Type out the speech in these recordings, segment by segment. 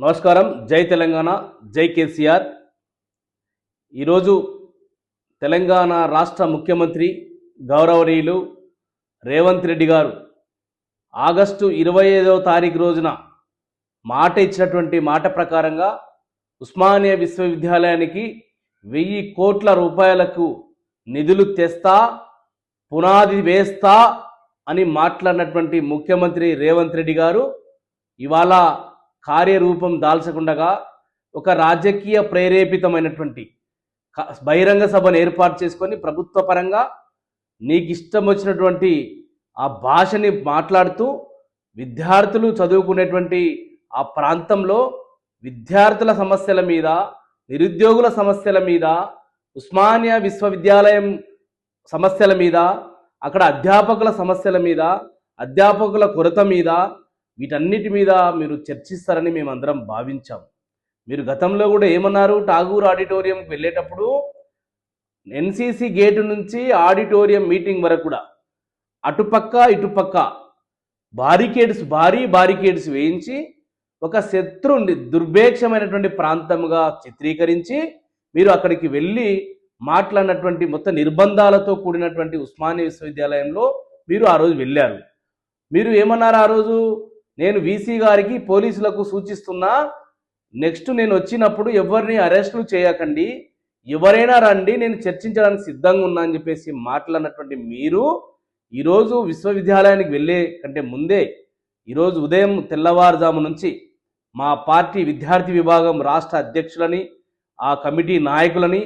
నమస్కారం. జై తెలంగాణ జై కేసీఆర్. ఈరోజు తెలంగాణ రాష్ట్ర ముఖ్యమంత్రి గౌరవనీయులు రేవంత్ రెడ్డి గారు ఆగస్టు ఇరవై ఐదవ తారీఖు రోజున మాట ఇచ్చినటువంటి మాట ప్రకారంగా ఉస్మానియా విశ్వవిద్యాలయానికి వెయ్యి కోట్ల రూపాయలకు నిధులు తెస్తా పునాది వేస్తా అని మాట్లాడినటువంటి ముఖ్యమంత్రి రేవంత్ రెడ్డి గారు. ఇవాళ కార్యరూపం దాల్చకుండగా ఒక రాజకీయ ప్రేరేపితమైనటువంటి బహిరంగ సభను ఏర్పాటు చేసుకొని ప్రభుత్వ పరంగా నీకు ఇష్టం వచ్చినటువంటి ఆ భాషని మాట్లాడుతూ విద్యార్థులు చదువుకునేటువంటి ఆ ప్రాంతంలో విద్యార్థుల సమస్యల మీద నిరుద్యోగుల సమస్యల మీద ఉస్మానియా విశ్వవిద్యాలయం సమస్యల మీద అక్కడ అధ్యాపకుల సమస్యల మీద అధ్యాపకుల కొరత మీద వీటన్నిటి మీద మీరు చర్చిస్తారని మేమందరం భావించాం. మీరు గతంలో కూడా ఏమన్నారు? ఠాగూర్ ఆడిటోరియంకి వెళ్ళేటప్పుడు ఎన్సీసీ గేటు నుంచి ఆడిటోరియం మీటింగ్ వరకు కూడా అటుపక్క ఇటుపక్క బారికేడ్స్ భారీ బారికేడ్స్ వేయించి ఒక శత్రు దుర్భేక్షమైనటువంటి ప్రాంతంగా చిత్రీకరించి మీరు అక్కడికి వెళ్ళి మాట్లాడినటువంటి మొత్తం నిర్బంధాలతో కూడినటువంటి ఉస్మానియా విశ్వవిద్యాలయంలో మీరు ఆ రోజు వెళ్ళారు. మీరు ఏమన్నారు ఆ రోజు? నేను వీసీ గారికి పోలీసులకు సూచిస్తున్నా నెక్స్ట్ నేను వచ్చినప్పుడు ఎవరిని అరెస్టులు చేయకండి ఎవరైనా రండి నేను చర్చించడానికి సిద్ధంగా ఉన్నా అని చెప్పేసి మాట్లాడినటువంటి మీరు ఈరోజు విశ్వవిద్యాలయానికి వెళ్ళే కంటే ముందే ఈరోజు ఉదయం తెల్లవారుజాము నుంచి మా పార్టీ విద్యార్థి విభాగం రాష్ట్ర అధ్యక్షులని ఆ కమిటీ నాయకులని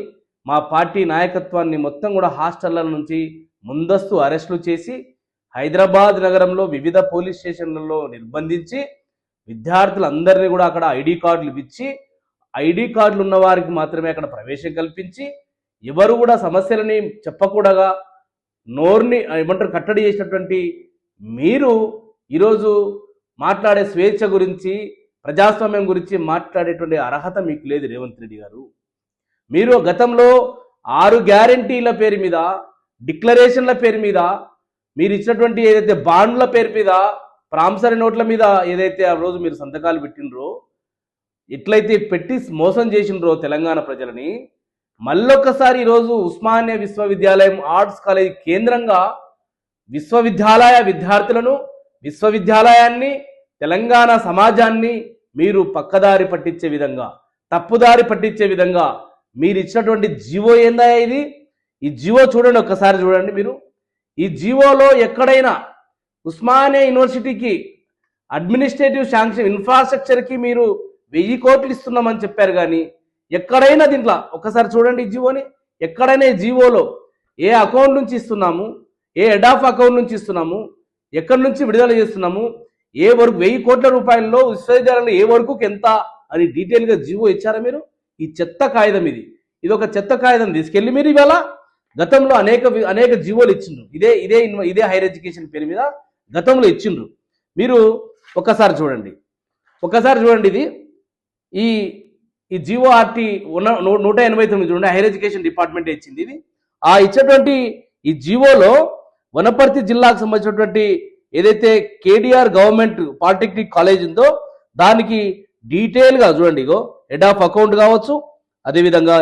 మా పార్టీ నాయకత్వాన్ని మొత్తం కూడా హాస్టళ్ళ నుంచి ముందస్తు అరెస్టులు చేసి హైదరాబాద్ నగరంలో వివిధ పోలీస్ స్టేషన్లలో నిర్బంధించి విద్యార్థులందరినీ కూడా అక్కడ ఐడి కార్డులు ఇచ్చి ఐడి కార్డులు ఉన్న వారికి మాత్రమే అక్కడ ప్రవేశం కల్పించి ఎవరు కూడా సమస్యలని చెప్పకూడగా నోరుని ఏమంటారు కట్టడి చేసినటువంటి మీరు ఈరోజు మాట్లాడే స్వేచ్ఛ గురించి ప్రజాస్వామ్యం గురించి మాట్లాడేటువంటి అర్హత మీకు లేదు రేవంత్ రెడ్డి గారు. మీరు గతంలో ఆరు గ్యారంటీల పేరు మీద డిక్లరేషన్ల పేరు మీద మీరు ఇచ్చినటువంటి ఏదైతే బాండ్ల పేరు మీద ప్రాంసరీ నోట్ల మీద ఏదైతే ఆ రోజు మీరు సంతకాలు పెట్టినరో ఎట్లయితే పెట్టి మోసం చేసినరో తెలంగాణ ప్రజలని మళ్ళొక్కసారి ఈరోజు ఉస్మానియా విశ్వవిద్యాలయం ఆర్ట్స్ కాలేజ్ కేంద్రంగా విశ్వవిద్యాలయ విద్యార్థులను విశ్వవిద్యాలయాన్ని తెలంగాణ సమాజాన్ని మీరు పక్కదారి పట్టించే విధంగా తప్పుదారి పట్టించే విధంగా మీరు ఇచ్చినటువంటి జీవో ఏందా ఇది? ఈ జీవో చూడండి ఒక్కసారి చూడండి మీరు. ఈ జీవోలో ఎక్కడైనా ఉస్మానియా యూనివర్సిటీకి అడ్మినిస్ట్రేటివ్ శాంక్షన్ ఇన్ఫ్రాస్ట్రక్చర్కి మీరు వెయ్యి కోట్లు ఇస్తున్నామని చెప్పారు కానీ ఎక్కడైనా దీంట్లో ఒకసారి చూడండి ఈ జీవోని ఎక్కడైనా ఈ జీవోలో ఏ అకౌంట్ నుంచి ఇస్తున్నాము ఏ హెడ్ ఆఫ్ అకౌంట్ నుంచి ఇస్తున్నాము ఎక్కడి నుంచి విడుదల చేస్తున్నాము ఏ వరకు వెయ్యి కోట్ల రూపాయల్లో విశ్వవిద్యాలయంలో ఏ వరకు ఎంత అని డీటెయిల్గా జీవో ఇచ్చారా మీరు? ఈ చెత్త కాగితం ఇది. ఇది ఒక చెత్త కాగితం తీసుకెళ్ళి మీరు ఇవాళ గతంలో అనేక అనేక జీవోలు ఇచ్చిండ్రు. ఇదే ఇదే ఇదే హైయర్ ఎడ్యుకేషన్ పేరు మీద గతంలో ఇచ్చిండ్రు. మీరు ఒక్కసారి చూడండి. ఒక్కసారి చూడండి ఇది. ఈ ఈ జీవోఆర్టీ ఉన్న నూట ఎనభై తొమ్మిది చూడండి. హైయర్ ఎడ్యుకేషన్ డిపార్ట్మెంట్ ఇచ్చింది ఇది. ఆ ఇచ్చేటువంటి ఈ జీవోలో వనపర్తి జిల్లాకు సంబంధించినటువంటి ఏదైతే కేడిఆర్ గవర్నమెంట్ పాలిటెక్నిక్ కాలేజ్ ఉందో దానికి డీటెయిల్గా చూడండి ఇగో. హెడ్ ఆఫ్ అకౌంట్ కావచ్చు అదేవిధంగా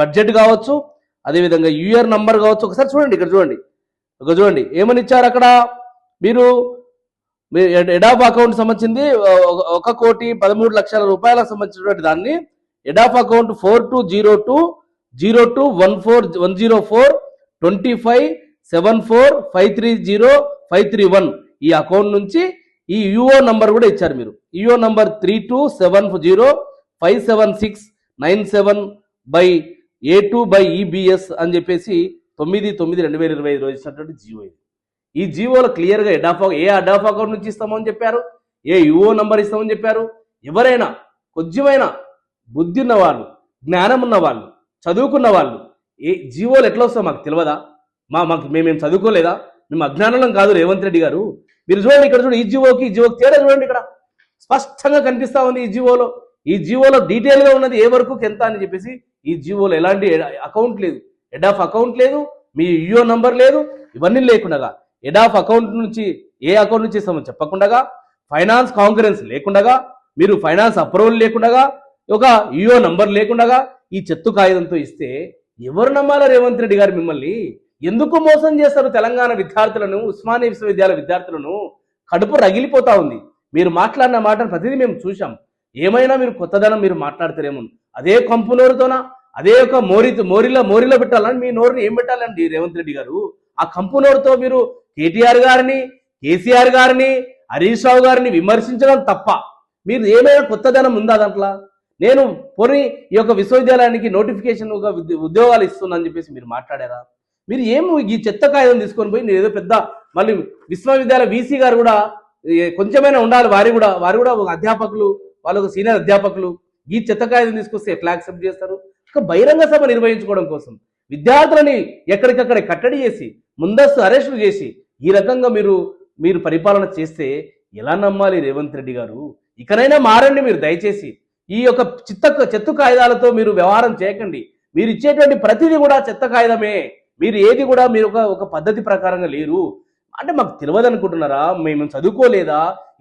బడ్జెట్ కావచ్చు అదేవిధంగా యూఆర్ నంబర్ కావచ్చు. ఒకసారి చూడండి ఇక్కడ చూడండి. ఒక చూడండి. ఏమని ఇచ్చారు అక్కడ? మీరు మీ ఎడాఫ్ అకౌంట్ సంబంధించింది ఒక- ఒక కోటి పదమూడు లక్షల రూపాయలకు సంబంధించినటువంటి దాన్ని head of account four two zero two zero two one four one zero four twenty five seven four five three zero five three one ఈ అకౌంట్ నుంచి ఈ యుఓ నంబర్ కూడా ఇచ్చారు మీరు. UO number three two seven zero five seven six nine seven by A two by EBS అని చెప్పేసి తొమ్మిది తొమ్మిది రెండు వేల ఇరవై ఐదు రోజు ఇచ్చినటువంటి జీవో ఇది ఈ జియోలో క్లియర్గా head of A head of account నుంచి ఇస్తామని చెప్పారు? ఏ యుఓ నంబర్ ఇస్తామని చెప్పారు? ఎవరైనా కొంచెమైనా బుద్ధి ఉన్న వాళ్ళు జ్ఞానం ఉన్న వాళ్ళు చదువుకున్న వాళ్ళు ఏ జీవోలు ఎట్లా వస్తావు మాకు తెలియదా మా మాకు మేమేం చదువుకోలేదా? మేము అజ్ఞానం కాదు రేవంత్ రెడ్డి గారు. మీరు చూడండి ఇక్కడ చూడండి ఈ జీవోకి ఈ జీవోకి తేడా చూడండి ఇక్కడ. స్పష్టంగా కనిపిస్తా ఉంది ఈ జీవోలో ఈ జీవోలో డీటెయిల్గా ఉన్నది ఏ వరకు ఎంత అని చెప్పేసి ఈ జీవోలో ఎలాంటి అకౌంట్ లేదు. హెడ్ ఆఫ్ అకౌంట్ లేదు మీ యూఓ నంబర్ లేదు ఇవన్నీ లేకుండా హెడ్ ఆఫ్ అకౌంట్ నుంచి ఏ అకౌంట్ నుంచి ఇస్తామో చెప్పకుండా ఫైనాన్స్ కాంకరెన్స్ లేకుండా మీరు ఫైనాన్స్ అప్రూవల్ లేకుండా ఒక యూఓ నంబర్ లేకుండా ఈ చెత్తు కాగితంతో ఇస్తే ఎవరు నమ్మాల రేవంత్ రెడ్డి గారు మిమ్మల్ని? ఎందుకు మోసం చేస్తారు తెలంగాణ విద్యార్థులను ఉస్మానియా విశ్వవిద్యాలయ విద్యార్థులను? కడుపు రగిలిపోతా ఉంది. మీరు మాట్లాడిన మాటను ప్రతిదీ మేము చూసాం ఏమైనా మీరు కొత్తదనం మీరు మాట్లాడతారేమో అదే కంపు నోరుతోనా? అదే ఒక మోరి మోరిలో మోరిలో పెట్టాలని మీ నోరుని ఏం పెట్టాలండి రేవంత్ రెడ్డి గారు? ఆ కంపు నోరుతో మీరు కేటీఆర్ గారిని కేసీఆర్ గారిని హరీష్ రావు గారిని విమర్శించడం తప్ప మీరు ఏమైనా కొత్తదనం ఉందా దాంట్లో? నేను పోనీ ఈ యొక్క విశ్వవిద్యాలయానికి నోటిఫికేషన్ ఒక ఉద్య- ఉద్యోగాలు ఇస్తుందని చెప్పేసి మీరు మాట్లాడారా? మీరు ఏం ఈ చెత్త కాగితం తీసుకొని పోయి నేను ఏదో పెద్ద మళ్ళీ విశ్వవిద్యాలయ వీసీ గారు కూడా కొంచెమైనా ఉండాలి వారి కూడా వారు కూడా ఒక అధ్యాపకులు వాళ్ళకు సీనియర్ అధ్యాపకులు ఈ చెత్త తీసుకొస్తే ఎట్లా యాక్సెప్ట్ చేస్తారు. ఒక బహిరంగ సభ నిర్వహించుకోవడం కోసం విద్యార్థులని ఎక్కడికక్కడ కట్టడి చేసి ముందస్తు అరెస్టులు చేసి ఈ రకంగా మీరు మీరు పరిపాలన చేస్తే ఎలా నమ్మాలి రేవంత్ రెడ్డి గారు? ఇకనైనా మారండి మీరు దయచేసి. ఈ యొక్క చిత్త చెత్త కాగితాలతో మీరు వ్యవహారం చేయకండి. మీరు ఇచ్చేటువంటి ప్రతిదీ కూడా చెత్త కాగితమే. మీరు ఏది కూడా మీరు ఒక ఒక పద్ధతి ప్రకారంగా లేరు. అంటే మాకు తెలియదు అనుకుంటున్నారా? మేము చదువుకోలేదా?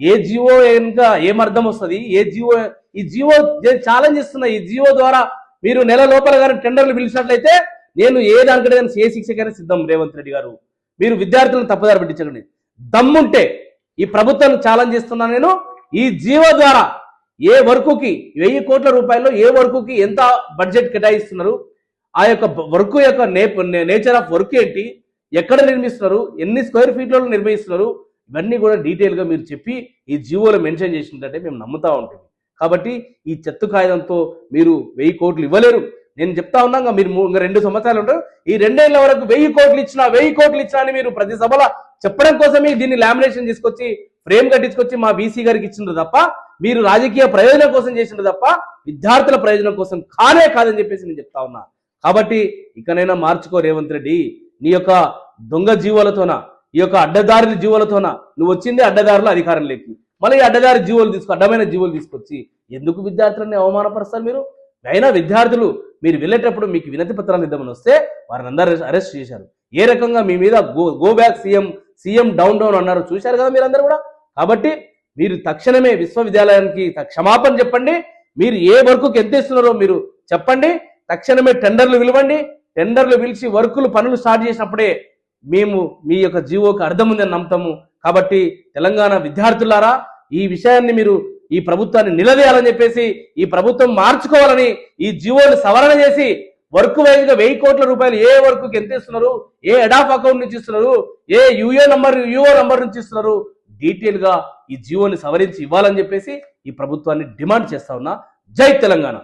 ఏ జియో ఇంకా ఏం అర్థం వస్తుంది? ఏ జియో ఈ జియో ఛాలెంజ్ ఇస్తున్న ఈ జియో ద్వారా మీరు నెల లోపల కానీ టెండర్లు పిలిచినట్లయితే నేను ఏ దానికంటే ఏ శిక్షకైనా సిద్ధం రేవంత్ రెడ్డి గారు. మీరు విద్యార్థులను తప్పుదారి పెట్టించకండి. దమ్ముంటే ఈ ప్రభుత్వాన్ని ఛాలెంజ్ చేస్తున్నాను నేను. ఈ జీవో ద్వారా ఏ వర్కుకి వెయ్యి కోట్ల రూపాయల్లో ఏ వర్కుకి ఎంత బడ్జెట్ కేటాయిస్తున్నారు? ఆ యొక్క వర్క్ యొక్క నేచర్ ఆఫ్ వర్క్ ఏంటి? ఎక్కడ నిర్మిస్తున్నారు? ఎన్ని స్క్వేర్ ఫీట్లలో నిర్మిస్తున్నారు? ఇవన్నీ కూడా డీటెయిల్గా మీరు చెప్పి ఈ జీవోలో మెన్షన్ చేసినట్టే మేము నమ్ముతా ఉంటాం. కాబట్టి ఈ చెత్త కాగితంతో మీరు వెయ్యి కోట్లు ఇవ్వలేరు. నేను చెప్తా ఉన్నాగా మీరు మూ- ఇంకా రెండు సంవత్సరాలు ఉంటారు. ఈ రెండేళ్ళ వరకు వెయ్యి కోట్లు ఇచ్చినా వెయ్యి కోట్లు ఇచ్చినా అని మీరు ప్రతి సభలో చెప్పడం కోసమే దీన్ని లామినేషన్ తీసుకొచ్చి ఫ్రేమ్ కట్టించుకొచ్చి మా బీసీ గారికి ఇచ్చిండ్రు తప్ప మీరు రాజకీయ ప్రయోజనం కోసం చేసిండ్రు తప్ప విద్యార్థుల ప్రయోజనం కోసం కానే కాదని చెప్పేసి నేను చెప్తా ఉన్నా. కాబట్టి ఇకనైనా మార్చుకో రేవంత్ రెడ్డి. నీ యొక్క దొంగ జీవులతోన ఈ యొక్క అడ్డదారుల జీవులతోన నువ్వు వచ్చింది అడ్డదారుల అధికారం లేకి మళ్ళీ అడ్డదారి జీవులు తీసుకు అడ్డమైన జీవులు తీసుకొచ్చి ఎందుకు విద్యార్థులని అవమానపరుస్తారు మీరు? అయినా విద్యార్థులు మీరు వెళ్ళేటప్పుడు మీకు వినతి పత్రాలు ఇద్దామని వస్తే వారిని అందరూ అరెస్ట్ చేశారు. ఏ రకంగా మీ మీద go go back CM CM down down అన్నారు చూశారు కదా మీరందరూ కూడా? కాబట్టి మీరు తక్షణమే విశ్వవిద్యాలయానికి త- క్షమాపణ చెప్పండి. మీరు ఏ వరకు ఎంత ఇస్తున్నారో మీరు చెప్పండి. తక్షణమే టెండర్లు విలువండి టెండర్లు పిలిచి వర్కులు పనులు స్టార్ట్ చేసినప్పుడే మేము మీ యొక్క జీవోకి అర్థం ఉందని నమ్ముతాము. కాబట్టి తెలంగాణ విద్యార్థులారా ఈ విషయాన్ని మీరు ఈ ప్రభుత్వాన్ని నిలదీయాలని చెప్పేసి ఈ ప్రభుత్వం మార్చుకోవాలని ఈ జీవోని సవరణ చేసి వర్క్ వైజ్గా వెయ్యి కోట్ల రూపాయలు ఏ వర్క్ ఎంత ఇస్తున్నారు ఏ ఎడాఫ్ అకౌంట్ నుంచి ఇస్తున్నారు ఏ యుఏ నంబర్ యుఓ నంబర్ నుంచి ఇస్తున్నారు డీటెయిల్గా ఈ జీవోని సవరించి ఇవ్వాలని చెప్పేసి ఈ ప్రభుత్వాన్ని డిమాండ్ చేస్తా ఉన్నా. జై తెలంగాణ!